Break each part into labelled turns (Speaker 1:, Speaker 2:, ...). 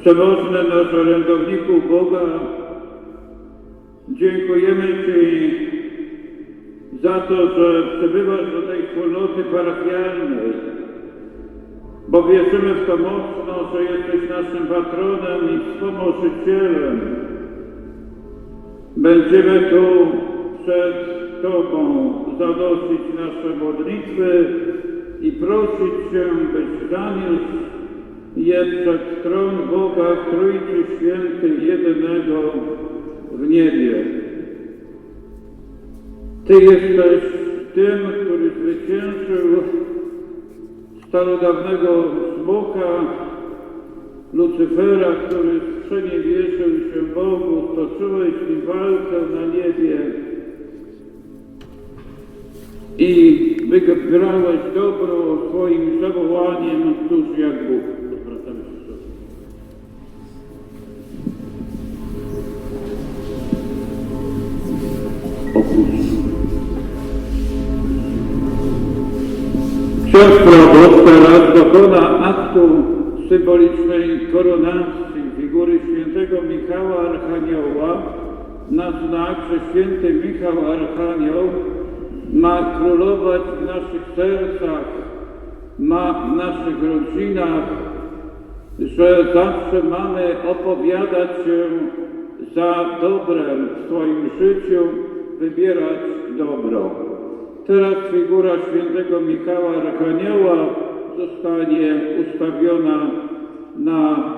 Speaker 1: Przemożny nasz orędowniku Boga, dziękujemy Ci za to, że przybywasz do tej wspólnoty parafialnej, bo wierzymy w to mocno, że jesteś naszym patronem i wspomożycielem. Będziemy tu przed Tobą zanosić nasze modlitwy i prosić Cię, byś zaniósł je przed tron Boga w Trójcy Święty jedynego w niebie. Ty jesteś tym, który zwyciężył starodawnego smoka, Lucyfera, który sprzeniewierzył się Bogu, stoczyłeś z nim walkę na niebie i wygrałeś dobro swoim zawołaniem, tuż jak Bóg. Symbolicznej koronacji figury świętego Michała Archanioła na znak, że święty Michał Archanioł ma królować w naszych sercach, ma w naszych rodzinach, że zawsze mamy opowiadać się za dobrem w swoim życiu, wybierać dobro. Teraz figura świętego Michała Archanioła zostanie ustawiona na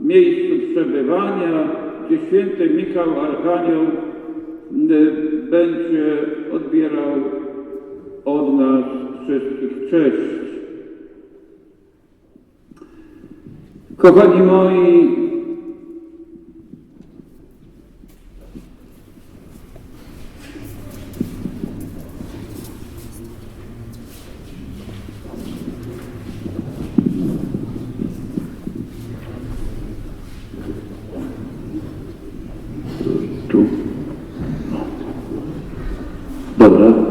Speaker 1: miejscu przebywania, gdzie święty Michał Archanioł będzie odbierał od nas wszystkich cześć. Kochani moi, cuadrado.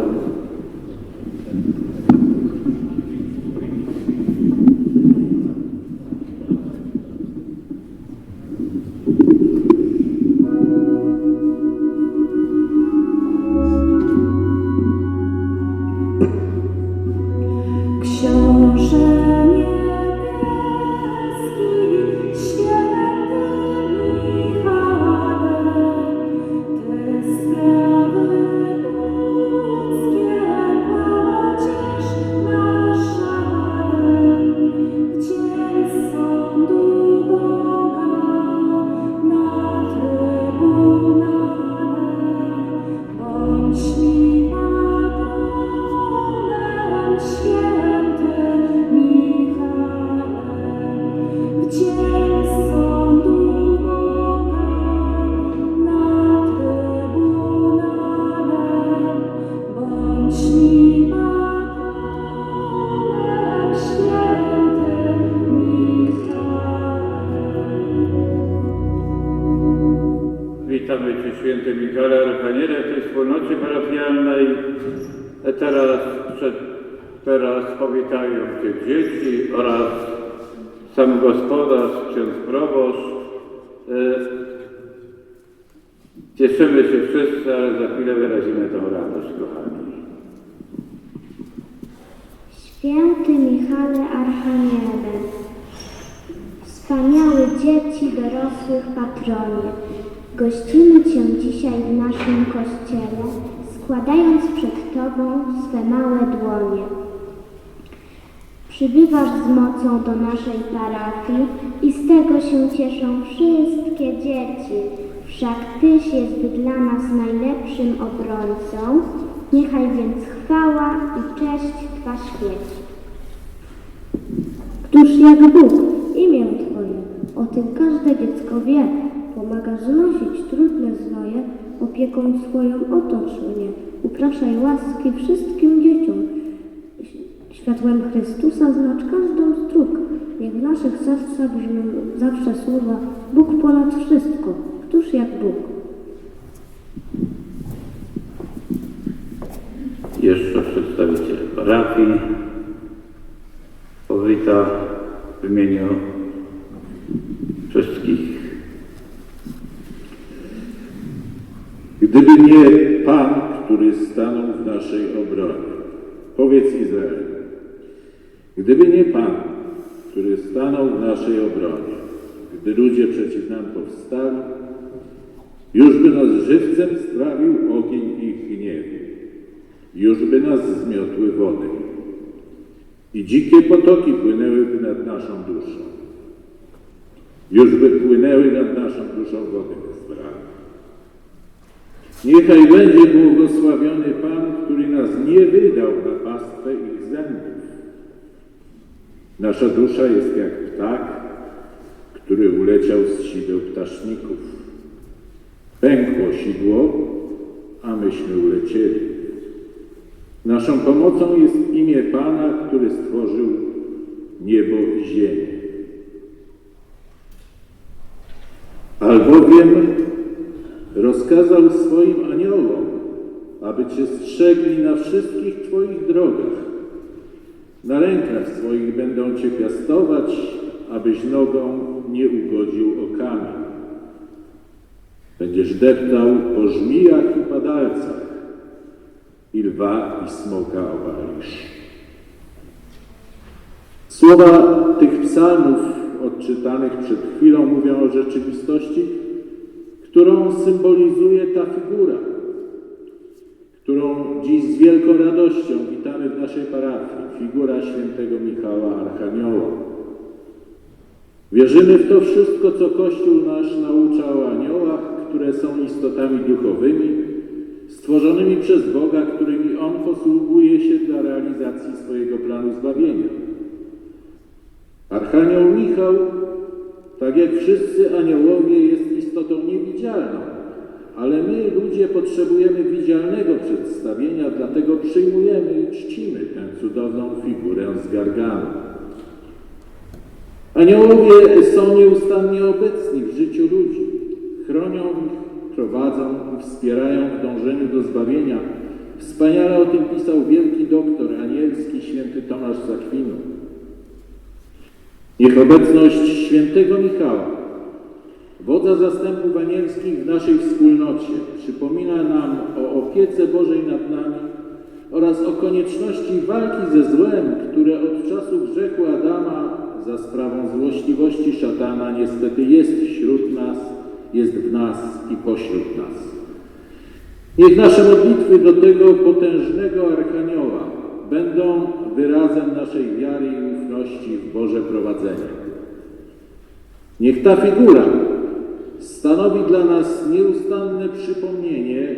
Speaker 1: Kochani.
Speaker 2: Święty Michale Archaniele, wspaniały dzieci dorosłych patronie, gościmy Cię dzisiaj w naszym kościele, składając przed Tobą swe małe dłonie. Przybywasz z mocą do naszej parafii i z tego się cieszą wszystkie dzieci. Wszak Tyś jest dla nas najlepszym obrońcą. Niechaj więc chwała i cześć Twa świeci.
Speaker 3: Któż jak Bóg, imię Twoje, o tym każde dziecko wie. Pomaga znosić trudne znoje, opieką swoją otocz mnie. Upraszaj łaski wszystkim dzieciom. Światłem Chrystusa znacz każdą dróg. Niech w naszych sercach brzmią zawsze słowa Bóg ponad wszystko. Któż jak Bóg?
Speaker 1: Jeszcze przedstawiciel parafii. Powita w imieniu wszystkich.
Speaker 4: Gdyby nie Pan, który stanął w naszej obronie, powiedz Izrael, gdyby nie Pan, który stanął w naszej obronie, gdy ludzie przeciw nam powstali, już by nas żywcem strawił ogień ich gniewu, już by nas zmiotły wody i dzikie potoki płynęłyby nad naszą duszą. Już by płynęły nad naszą duszą wody bezbranne. Niechaj będzie błogosławiony Pan, który nas nie wydał na pastwę ich zębów. Nasza dusza jest jak ptak, który uleciał z sideł ptaszników. Pękło sidło, a myśmy ulecieli. Naszą pomocą jest imię Pana, który stworzył niebo i ziemię. Albowiem rozkazał swoim aniołom, aby Cię strzegli na wszystkich Twoich drogach. Na rękach swoich będą Cię piastować, abyś nogą nie ugodził o kamień. Będziesz deptał po żmijach i padalcach i lwa i smoka obalisz. Słowa tych psalmów odczytanych przed chwilą mówią o rzeczywistości, którą symbolizuje ta figura, którą dziś z wielką radością witamy w naszej parafii, figura świętego Michała Archanioła. Wierzymy w to wszystko, co Kościół nasz naucza o aniołach, które są istotami duchowymi, stworzonymi przez Boga, którymi On posługuje się dla realizacji swojego planu zbawienia. Archanioł Michał, tak jak wszyscy aniołowie, jest istotą niewidzialną, ale my, ludzie, potrzebujemy widzialnego przedstawienia, dlatego przyjmujemy i czcimy tę cudowną figurę z Garganu. Aniołowie są nieustannie obecni w życiu ludzi, chronią ich, prowadzą i wspierają w dążeniu do zbawienia. Wspaniale o tym pisał wielki doktor anielski święty Tomasz z Akwinu. Niech obecność świętego Michała, wodza zastępów anielskich w naszej wspólnocie, przypomina nam o opiece Bożej nad nami oraz o konieczności walki ze złem, które od czasu grzechu Adama za sprawą złośliwości szatana niestety jest wśród nas, jest w nas i pośród nas. Niech nasze modlitwy do tego potężnego Archanioła będą wyrazem naszej wiary i ufności w Boże prowadzenie. Niech ta figura stanowi dla nas nieustanne przypomnienie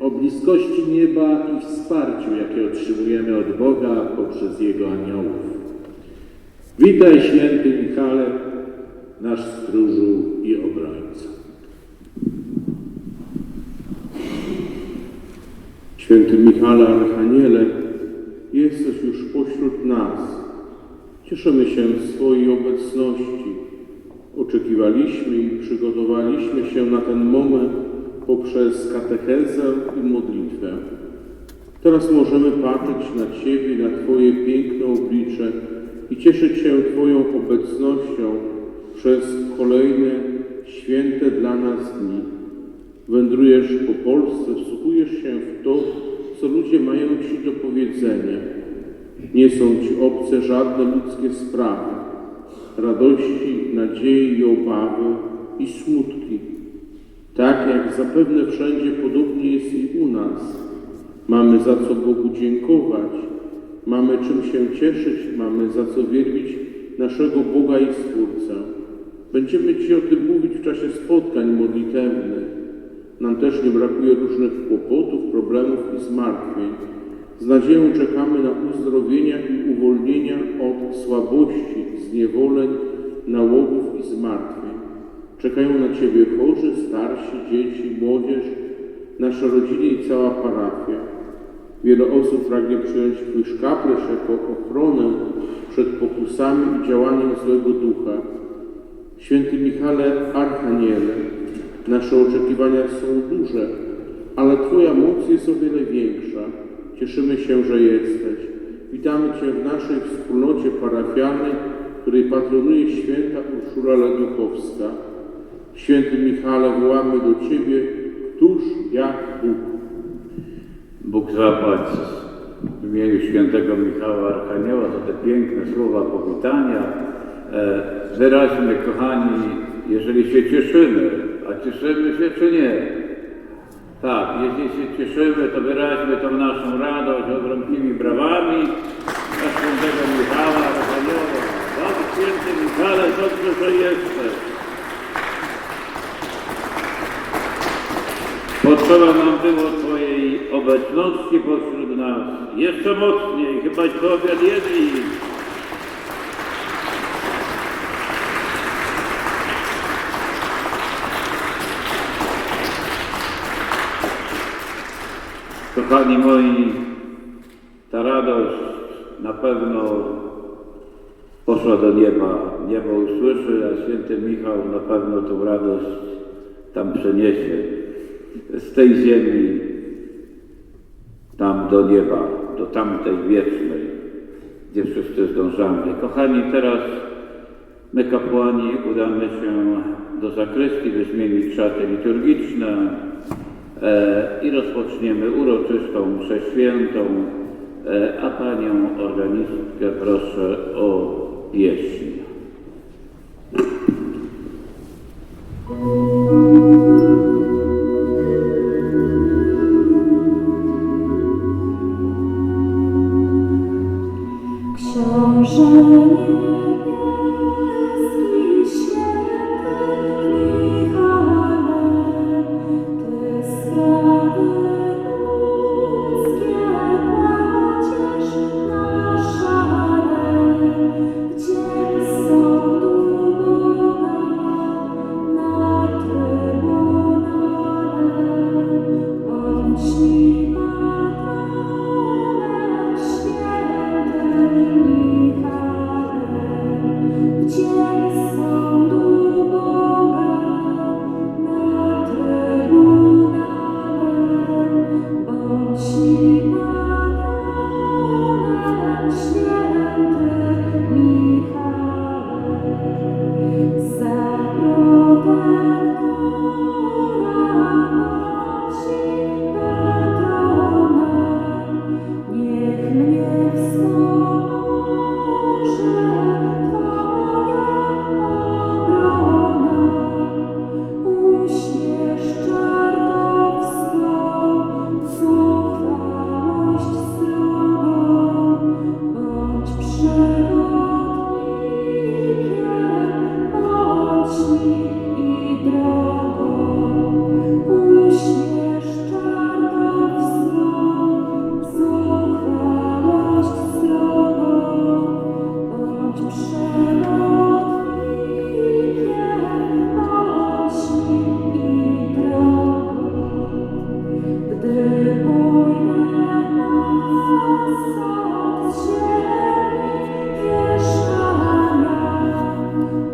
Speaker 4: o bliskości nieba i wsparciu, jakie otrzymujemy od Boga poprzez Jego aniołów. Witaj, święty Michale, nasz stróżu i obrońco.
Speaker 5: Święty Michale Archaniele, jesteś już pośród nas. Cieszymy się z Twojej obecności. Oczekiwaliśmy i przygotowaliśmy się na ten moment poprzez katechezę i modlitwę. Teraz możemy patrzeć na Ciebie, na Twoje piękne oblicze i cieszyć się Twoją obecnością przez kolejne święte dla nas dni. Wędrujesz po Polsce, wsłuchujesz się w to, co ludzie mają Ci do powiedzenia. Nie są Ci obce żadne ludzkie sprawy, radości, nadziei i obawy i smutki. Tak jak zapewne wszędzie podobnie jest i u nas. Mamy za co Bogu dziękować, mamy czym się cieszyć, mamy za co wielbić naszego Boga i Stwórcę. Będziemy Ci o tym mówić w czasie spotkań modlitewnych. Nam też nie brakuje różnych kłopotów, problemów i zmartwień. Z nadzieją czekamy na uzdrowienia i uwolnienia od słabości, zniewoleń, nałogów i zmartwień. Czekają na Ciebie chorzy, starsi, dzieci, młodzież, nasze rodziny i cała parafia. Wiele osób pragnie przyjąć Twój szkaplerz jako ochronę przed pokusami i działaniem złego ducha. Święty Michale Archaniele, nasze oczekiwania są duże, ale Twoja moc jest o wiele większa. Cieszymy się, że jesteś. Witamy Cię w naszej wspólnocie parafialnej, której patronuje święta Urszula Ledukowska. W świętym Michale wołamy do Ciebie, któż jak Bóg.
Speaker 1: Bóg zapłać w imieniu świętego Michała Archanioła za te piękne słowa powitania. E, Wyraźmy, kochani, jeżeli się cieszymy, a cieszymy się czy nie? Tak, jeśli się cieszymy, to wyraźmy tą naszą radość ogromnymi brawami dla świętego Michała Archanioła. Tak, święty Michale, dobrze, że jesteś. Potrzeba nam było Twojej obecności pośród nas. Jeszcze mocniej, chyba to obiad jedli. Kochani moi, ta radość na pewno poszła do nieba. Niebo usłyszy, a święty Michał na pewno tą radość tam przeniesie z tej ziemi tam do nieba, do tamtej wiecznej, gdzie wszyscy zdążamy. Kochani, teraz my kapłani udamy się do zakrystii, by zmienić szaty liturgiczne i rozpoczniemy uroczystą mszę świętą, e, a Panią organistkę proszę o pieśń.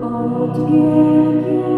Speaker 6: Od wieki